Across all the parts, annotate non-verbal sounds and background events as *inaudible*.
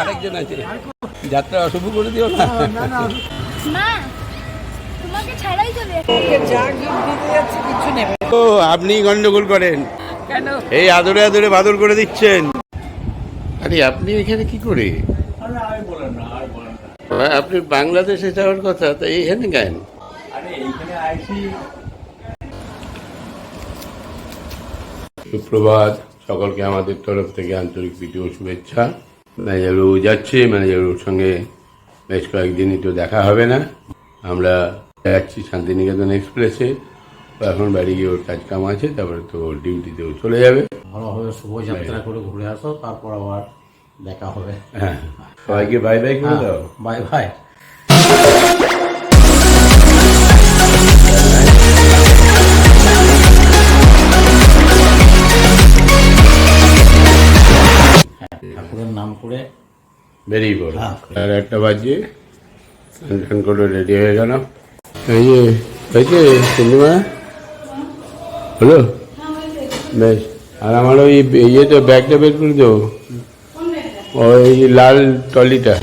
আরেকজন আছে। যাত্রা অশুভ করে দিও না। ও আপনি গন্ডগোল করেন। এই আদরে আদরে বাদর করে দিচ্ছেন। আরে আপনি এখানে কি করে? আপনি বাংলাদেশে যাওয়ার কথা তা এইখানে কেন সুপ্রভাত। সকলকে আমাদের তরফ থেকে আন্তরিক ভিডিও শুভেচ্ছা। ম্যানেজারবাবু যাচ্ছে ম্যানেজার ম্যানেজারবাবুর সঙ্গে বেশ কয়েকদিনই তো দেখা হবে না। আমরা যাচ্ছি শান্তিনিকেতন এক্সপ্রেসে। এখন বাড়ি গিয়ে ওর কাজ কাম আছে তারপরে তো ওর ডিউটিতেও চলে যাবে। ভালোভাবে শুভযাত্রা করে ঘুরে আসো তারপর আবার দেখা হবে। হ্যাঁ। সবাইকে বাই বাই করে দাও। বাই বাই ঠাকুরের নাম করে বেরিয়ে পড়ো হ্যাঁ। আর একটা বাজে স্নান করে রেডি হয়ে গেল। এই যে হয়েছে পূর্ণিমা হলো? বেশ। আর আমার ওই ইয়ে তো ব্যাগটা বের করে দেবো ওই লাল টলিটা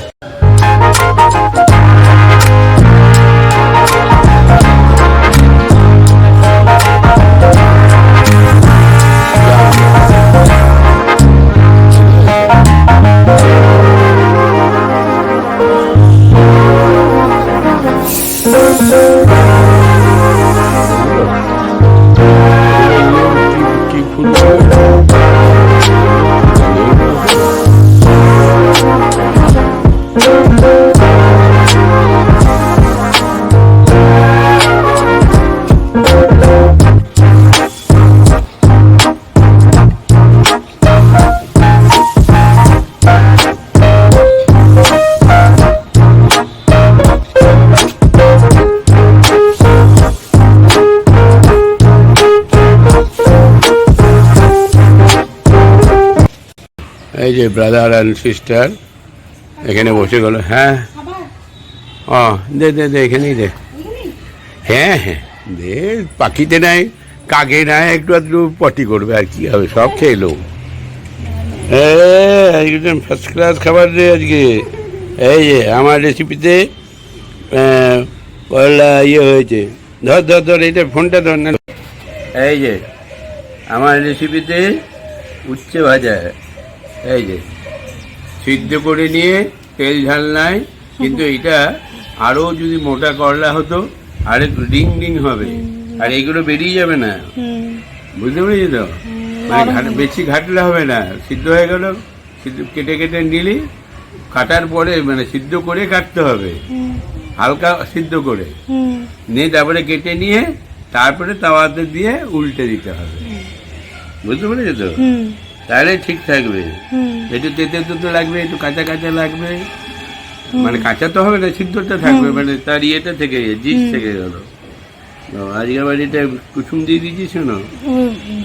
এই যে ব্রাদার অ্যান্ড সিস্টার এখানে বসে গেল হ্যাঁ। ও দে দে দে, এখানেই দে। হ্যাঁ হ্যাঁ দে, পাখিতে নাই, কাকে নাই, একটু একটু পটি করবে আর কি হবে, সব খেলো একদম ফার্স্ট ক্লাস খাবার রে আজকে। এই যে, আমার রেসিপিতে পয়লা ইয়ে হয়েছে। ধর ধর ধর, এইটা ফোনটা ধর, না। এই যে, আমার রেসিপিতে উচ্ছে ভাজা। এই যে সিদ্ধ করে নিয়ে তেল ঝাল নাই কিন্তু এটা আরও যদি মোটা করলা হতো আর একটু ডিং ডিং হবে আর এগুলো বেরিয়ে যাবে না। বুঝতে পেরেছি তো? মানে বেশি ঘাটলে হবে না সিদ্ধ হয়ে গেল কেটে কেটে নিলি কাটার পরে মানে সিদ্ধ করে কাটতে হবে। হালকা সিদ্ধ করে। নিয়ে তারপরে কেটে নিয়ে তারপরে তাওয়াতে দিয়ে উল্টে দিতে হবে। বুঝতে পেরেছ তো? তাহলে ঠিক থাকবে। একটু তেতে তেতে লাগবে একটু কাঁচা কাঁচা লাগবে। মানে কাঁচা তো হবে না সিদ্ধটা থাকবে মানে তার ইয়েটা থেকে জিস থেকে গেল। আজকে বাড়িতে কুসুম দিয়ে দিয়েছিস না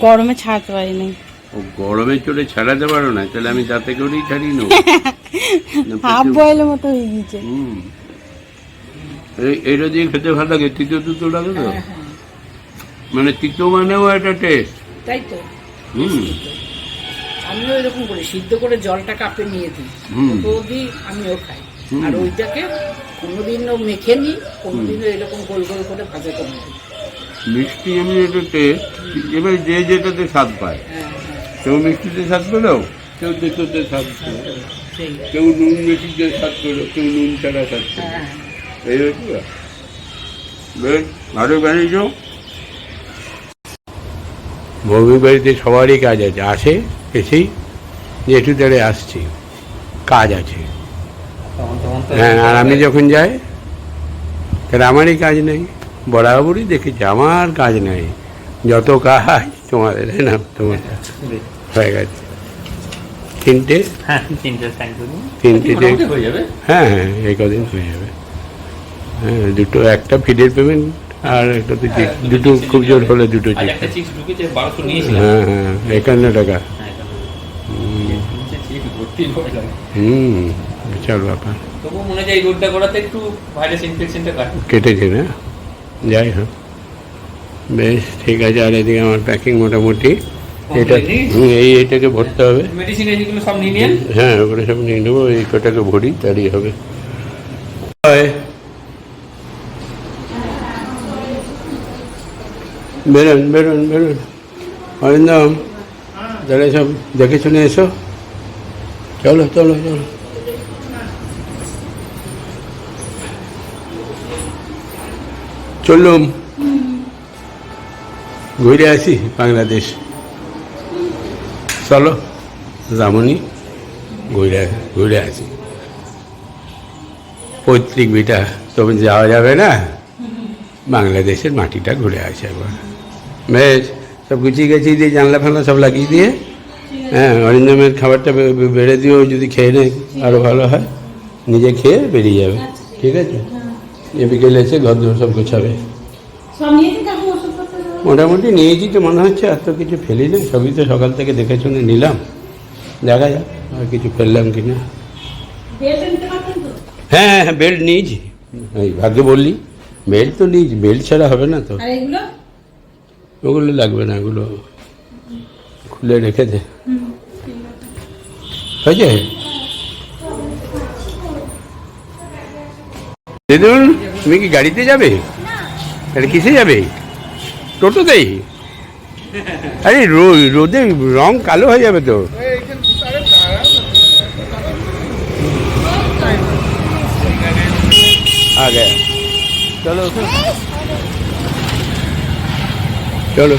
গরমে ছাড়তে পারিনি। ও গরমে চড়ে ছাড়াতে পারো না তাহলে আমি তাতে করেই ছাড়িয়ে নেব। না, *laughs* হাফ বয়েলের মতো হয়ে। এই এইটা দিয়ে খেতে ভালো লাগে তিতো তিতো লাগে তো? মানে তিতো মানেও একটা টেস্ট তাই তো। হুম। আমিও এরকম করি সিদ্ধ করে জলটা কাপে নিয়ে দিই। তো দিই আমিও খাই। আর ওইটাকে কোনোদিনও মেখে নিই কোনোদিনও এরকম গোল গোল করে ভাজা করে দিই মিষ্টি এমনি এটাতে এবার যে যেটাতে স্বাদ পায়। হ্যাঁ হ্যাঁ। কেউ মিষ্টিতে স্বাদ পেল কেউ তেতোতে স্বাদ পেল সেই। কেউ নুন বেশিতে স্বাদ পেল কেউ নুন ছাড়া স্বাদ পেল হ্যাঁ এই হচ্ছে। বেশ ভালো বানিয়েছ। বাড়িতে সবারই কাজ আছে আসে। এসেই জেঠু তারে আসছি। কাজ আছে। হ্যাঁ আর আমি যখন যাই তাহলে আমারই কাজ নেই বরাবরই দেখেছি আমার কাজ নেই। যত কাজ তোমাদের তাই না তোমার হয়ে গেছে। তিনটে? হ্যাঁ তিনটে তিনটে হয়ে যাবে। হ্যাঁ হ্যাঁ এই কদিন হয়ে যাবে। হ্যাঁ দুটো একটা ফিডের পেমেন্ট আর একটা তো দুটো খুব জোর হলে দুটো হ্যাঁ হ্যাঁ একান্ন টাকা। হ্যাঁ, ভর্তি লাগে হুম। বিশাল ব্যাপার। তবু মনে হয় এই রোডটা করাতে একটু ভাইরাস ইনফেকশনটা কাটে কেটেছে না যাই হোক। বেশ ঠিক আছে আর এদিকে আমার প্যাকিং মোটামুটি। এটা হুম, এই এইটাকে ভরতে হবে। মেডিসিন এইগুলো সব নিয়ে নিন হ্যাঁ ওগুলো সব নিয়ে নেব এই কটাকে ভরি তারই হবে। হয়। বেরোন বেরোন বেরোন। অরিন্দম তাহলে সব দেখে শুনে এসো। চলো চলো চলো চললুম ঘুরে আসি বাংলাদেশ চলো যামনি ঘুরে ঘুরে আসি পৈতৃক বিটা, তবে যাওয়া যাবে না? বাংলাদেশের মাটিটা ঘুরে আসে একবার বেশ সব গুছিয়ে গেছিয়ে দিয়ে জানলা ফানলা সব লাগিয়ে দিয়ে হ্যাঁ অরিন্দমের খাবারটা বেড়ে দিও যদি খেয়ে নেয় আরও ভালো হয়। নিজে খেয়ে বেরিয়ে যাবে ঠিক আছে? এ বিকেলে এসে ঘর দোর সব গোছাবে। মোটামুটি নিয়েছি তো মনে হচ্ছে আর তো কিছু ফেলি না। সবই তো সকাল থেকে দেখে শুনে নিলাম। দেখা যাক আর কিছু ফেললাম কি না। হ্যাঁ হ্যাঁ হ্যাঁ বেল্ট নিয়েছি। এই ভাগ্যে বললি বেল্ট তো নিয়েছি বেল্ট ছাড়া হবে না তো। ওগুলো লাগবে না ওগুলো খুলে রেখে দে হয়েছে? দিদুন, তুমি কি গাড়িতে যাবে? তাহলে কিসে যাবে? টোটোতেই? আরে রোদে রং কালো হয়ে যাবে তো। আগে। চলো। চলো।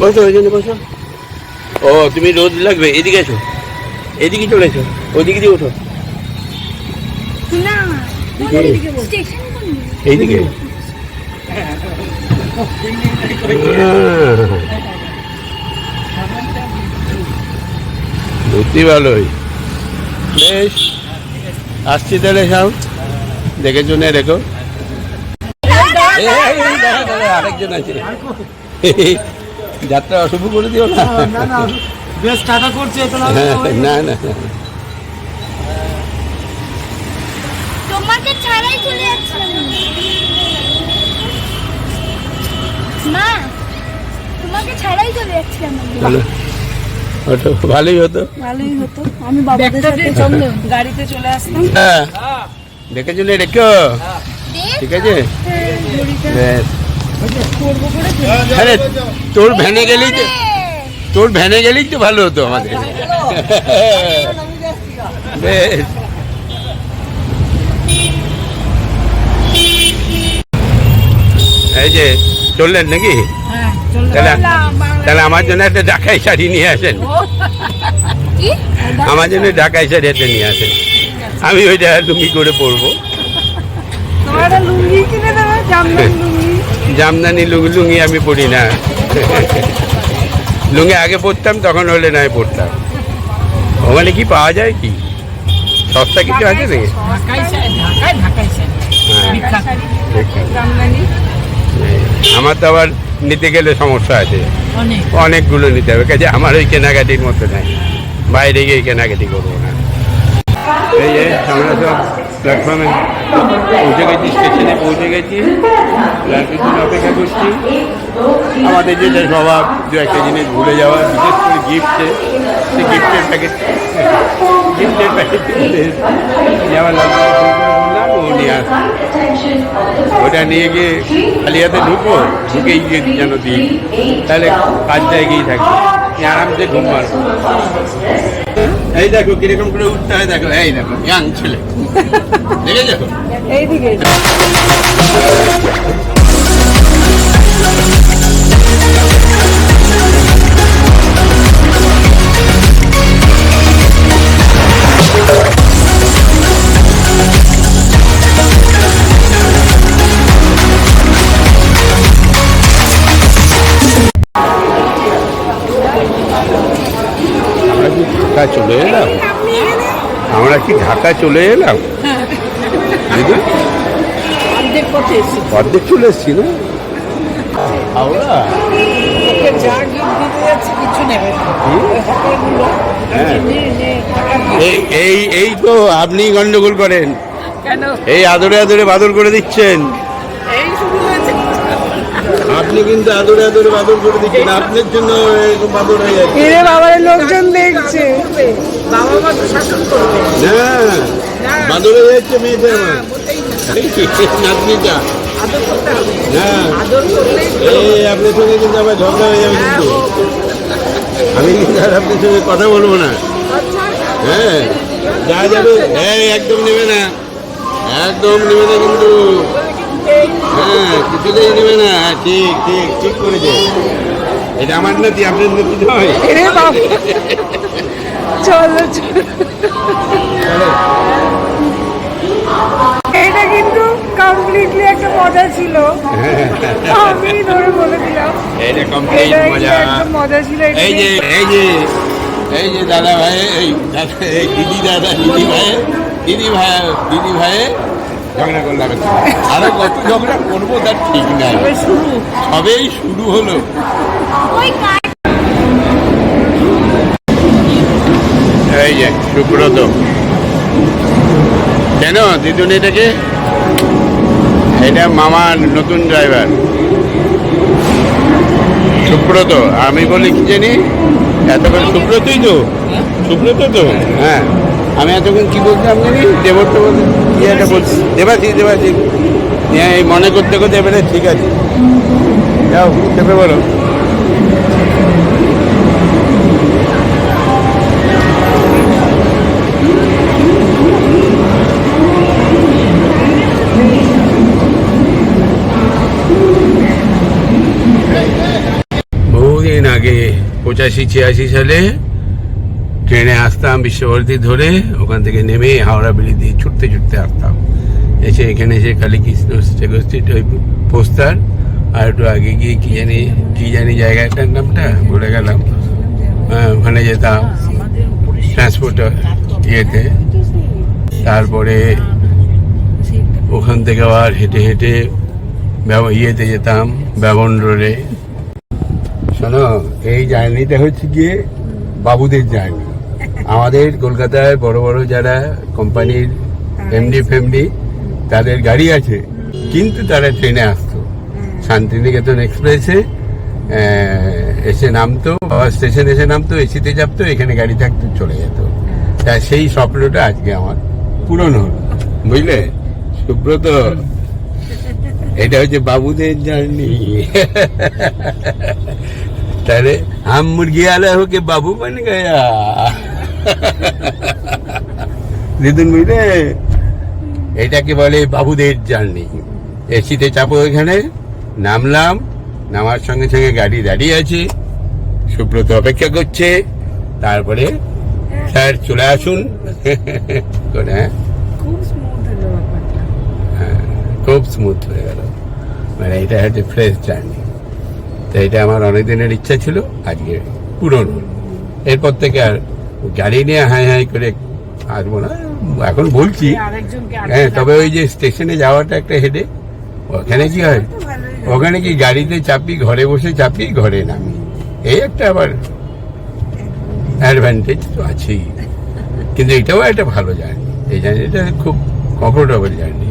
বসো ওই জন্য বসো। ও তুমি রোদ লাগবে এদিকে এসো। এদিকে চলে এসো ওদিকে দিয়ে ওঠো। এইদিকে। বুঝতে ভালোই। বেশ আসছি তাহলে সব দেখে শুনে রেখো। আরেকজন আছে। *laughs* যাত্রা অশুভ করে দিও না। বেশ টাটা করছে হ্যাঁ, না না না। তোমাকে ছাড়াই চলে যাচ্ছিলাম। মা তোমাকে ছাড়াই চলে যাচ্ছিলাম। আমি। চলো ওটা ভালোই হতো। ভালোই হতো আমি বাবাদের সাথে গাড়িতে চলে আসতাম। হ্যাঁ দেখে শুনে রেখো। ঠিক আছে? হ্যাঁ, আরে তোর ভ্যানে গেলেই তো তোর ভ্যানে গেলেই তো ভালো হতো আমাদের। বেশ। এই যে চললেন নাকি? তাহলে তাহলে আমার জন্য একটা ঢাকাই শাড়ি নিয়ে আসেন। আমার জন্য ঢাকাই শাড়ি একটা নিয়ে আসেন। আমি ওইটা লুঙ্গি করে পরবো তোমার লুঙ্গি কিনে দেবে জামদানি *laughs* লুঙ্গি। জামদানি লুঙ্গি লুঙ্গি আমি পরি না। *laughs* লুঙ্গি আগে পরতাম তখন হলে নয় পরতাম। ওখানে কি পাওয়া যায় কি? সস্তা কিছু আছে নাকি? ঢাকায় হ্যাঁ। আমার তো আবার নিতে গেলে সমস্যা আছে। অনেকগুলো নিতে হবে। কাজে আমার ওই কেনাকাটির মতো নাই। বাইরে গিয়ে কেনাকাটি করব না। এই যে আমরা সব প্ল্যাটফর্মে পৌঁছে গেছি, স্টেশনে পৌঁছে গেছি। প্ল্যাটফর্মের জন্য অপেক্ষা করছি। আমাদের যেটা স্বভাব দু একটা জিনিস ভুলে যাওয়া, বিশেষ করে গিফটে সেই গিফটের প্যাকেট গিফটের প্যাকেট নিয়ে আস। ওটা নিয়ে গিয়ে খালি হাতে ঢুকবো, ঢুকেই গিয়ে যেন দিই। তাহলে কাজটা এগিয়েই থাকবে। আরামসে ঘুম মারবো এই দেখো কীরকম করে উঠতে হয় দেখো এই দেখো ইয়াং ছেলে। *laughs* দেখে দেখো এইদিকে। ঢাকা চলে এলাম। আমরা কি ঢাকা চলে এলাম? অর্ধেক চলে এসছি না? হাওড়া? হ্যাঁ। এই এই তো আপনি গন্ডগোল করেন। এই আদরে আদরে বাদর করে দিচ্ছেন। আপনি কিন্তু আদরে আদরে বাদর করে দিচ্ছেন আপনার জন্য এরকম বাদর হয়ে যাচ্ছে। এরে বাবার লোকজন দেখছে। বাবা মা তো শাসন করবে। না বাদর হয়ে যাচ্ছে মেয়েটা আমার। *laughs* নাতনিটা। আদর করতে হবে। হ্যাঁ আদর এই আপনার সঙ্গে কিন্তু ঝগড়া হয়ে যাবে কিন্তু। আমি কিন্তু আর আপনার সঙ্গে কথা বলব না। হ্যাঁ যা যাবে। এই একদম নেবে না। একদম নেবে না কিন্তু। হ্যাঁ কিছুতেই নেবে না। ঠিক ঠিক ঠিক করেছে এটা আমার নাতি আপনার নাতি নয়। চলো চলো। এটা কিন্তু কমপ্লিটলি একটা মজা ছিল। আমি ধরে বলে দিলাম। এটা কমপ্লিট মজা। মজা ছিল এই যে এই যে এই যে দাদা ভাই এই দিদি দাদা দিদি ভাই দিদি ভাই দিদি ভাই ঝগড়া করলাম আরও কত ঝগড়া করব তার ঠিক নাই। সবেই শুরু হলো। এই যে সুব্রত। কেন দিদুন এটাকে? এটা মামার নতুন ড্রাইভার সুব্রত আমি বলি কি জানি? এতক্ষণ সুব্রতই তো। সুব্রত তো। হ্যাঁ। আমি এতক্ষণ কি বলছিলাম জানি? দেবর তো বলছি। কি একটা বলছি? দেবাসি দেবাসি হ্যাঁ এই মনে করতে করতে এবারে ঠিক আছে। যাও চেপে বলো বহুদিন আগে পঁচাশি ছিয়াশি সালে ট্রেনে আসতাম বিশ্বভারতী ধরে ওখান থেকে নেমে হাওড়া ব্রিজ দিয়ে ছুটতে ছুটতে আসতাম। এসে এখানে এসে কালী কৃষ্ণ স্ট্রিট ওই পোস্টার আর একটু আগে গিয়ে কী জানি কী জানি জায়গাটার নামটা ভুলে গেলাম। হ্যাঁ, ওখানে যেতাম। ট্রান্সপোর্টার ইয়েতে। তারপরে ওখান থেকে আবার হেঁটে হেঁটে ইয়েতে যেতাম ব্যবন রোডে। শোনো এই জার্নিটা হচ্ছে গিয়ে বাবুদের জার্নি আমাদের কলকাতায় বড় বড় যারা কোম্পানির হ্যাঁ, এমডি ফেমডি হ্যাঁ। তাদের গাড়ি আছে। কিন্তু তারা ট্রেনে আসতো। হ্যাঁ। শান্তিনিকেতন এক্সপ্রেসে এসে নামতো আবার স্টেশন এসে নামতো এসিতে চাপতো এখানে গাড়ি থাকতো চলে যেত। তা সেই স্বপ্নটা আজকে আমার পূরণ হলো। বুঝলে? সুব্রত এটা হচ্ছে বাবুদের জার্নি। তাহলে আম মুরগি আলা হোকে বাবু বন গায়া। দিদুন বুঝলে? এটাকে বলে বাবুদের জার্নি। এসিতে চাপো এখানে নামলাম নামার সঙ্গে সঙ্গে গাড়ি দাঁড়িয়ে আছে। সুব্রত অপেক্ষা করছে তারপরে স্যার চলে আসুন। হ্যাঁ? খুব স্মুথ খুব স্মুথ হয়ে গেল। মানে এটা হচ্ছে ফ্রেশ জার্নি তো এটা আমার অনেক দিনের ইচ্ছা ছিল আজকে পূরণ হলো। এরপর থেকে আর গাড়ি নিয়ে হাই হাই করে আসব না। এখন বলছি। হ্যাঁ তবে ওই যে স্টেশনে যাওয়াটা একটা হেডে। ওখানে কি হয়? ওখানে কি গাড়িতে চাপি ঘরে বসে চাপি ঘরে নামি? এই একটা আবার অ্যাডভান্টেজ তো আছেই। কিন্তু এটাও একটা ভালো জার্নি এই জার্নিটা খুব কমফোর্টেবল জার্নি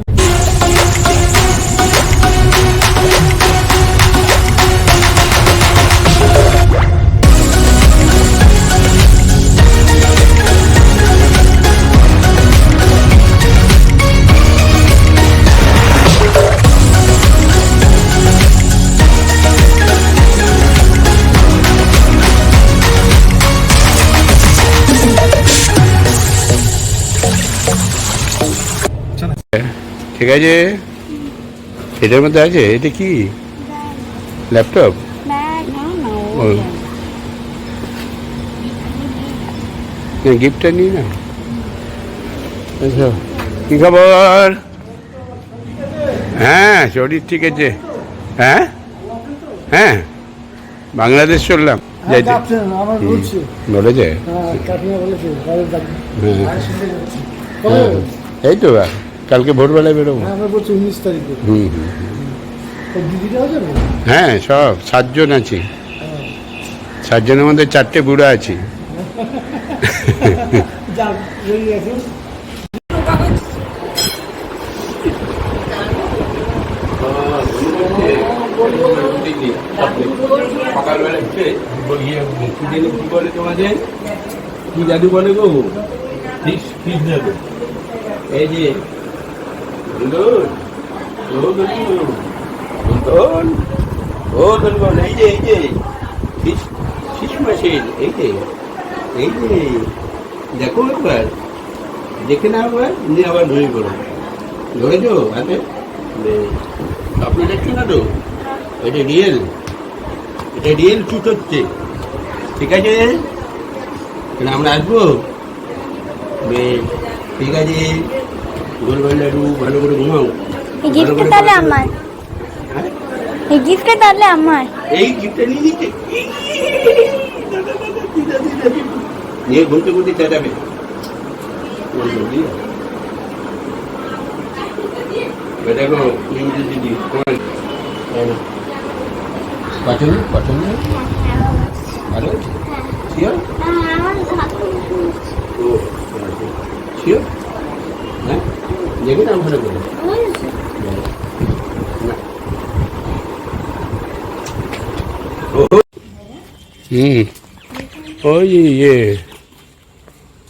ঠিক আছে? এটার মধ্যে আছে? এটা কি? ল্যাপটপ? না গিফটটা নিই না আচ্ছা। কি খবর? হ্যাঁ শরীর ঠিক আছে। হ্যাঁ? হ্যাঁ। বাংলাদেশ চললাম। যাইতে। আমার হুম, বলছে। ডাকবে হ্যাঁ হ্যাঁ। এই তো কালকে ভোরবেলায় বেরোবো। হ্যাঁ, আমরা বলছি উনিশ তারিখে হুম হ্যাঁ সব সাতজন আছি। সাতজনের মধ্যে চারটে বুড়ো আছি। কি বলে জাদু বলে গো এই যে দুলন ও ও দুলন এই যে এই যে ফিস মেশিন এই যে এই যে দেখো একবার দেখে না একবার নিয়ে আবার ধরে করো ধরেছো হাতে বেশ। আপনি দেখছেন না তো এটা রিয়েল এটা রিয়েল চুট হচ্ছে ঠিক আছে আমরা আসব বেশ ঠিক আছে গোলবেলা একটু ভালো করে ঘুমাও। এই গিফটটা তাহলে পড়াশোনা আমার। হ্যাঁ? এই গিফটটা তাহলে আমার। এই গিফটটা নিয়ে নিচ্ছে নিয়ে ঘুরতে ঘুরতে চেঁচাবে? দেখো দিদি পছন্দ পছন্দ ভালো শিওর ও শিওর হ্যাঁ দেখে না ভালো করে হুম। ওই ইয়ে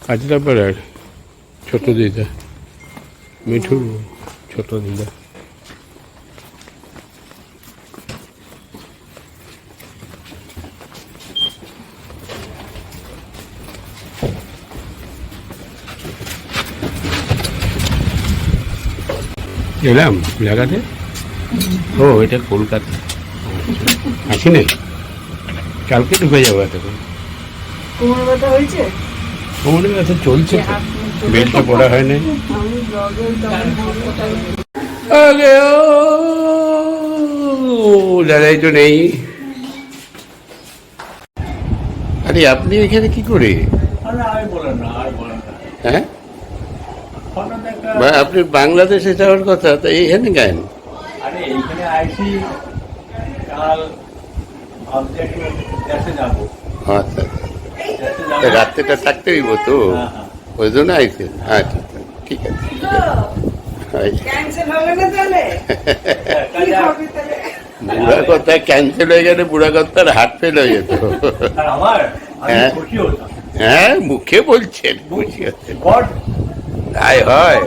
কাজলাপাড়ার ছোট দিদা মিঠুর ছোট দিদা। এলাম লাগাতে? ও এটা কলকাতা। আসি নাই কালকে ঢুকে যাব এতক্ষণ। কোমর ব্যথা হয়েছে? কোমরে ব্যথা চলছে তো। বেলটা পড়া হয় নাই আগে দাদাই তো নেই। আরে আপনি এখানে কি করে? না না। হ্যাঁ? আপনি বাংলাদেশে যাওয়ার কথা তো এখানে কেন আরে এইখানে আইসি কাল দেশে যাব। আচ্ছা দেশে রাত্রেটা থাকতে হইব তো? হ্যাঁ, হ্যাঁ। ওই জন্য আইসেন আচ্ছা ঠিক আছে আচ্ছা। ক্যান্সেল হবে না তাহলে? একটা কি যা- হবে তাহলে? বুড়া কথা ক্যান্সেল হয়ে গেলে বুড়া কথার হাট ফেল হয়ে যেত। হ্যাঁ। হ্যাঁ মুখে বলছেন খুশি হচ্ছেন। গড তাই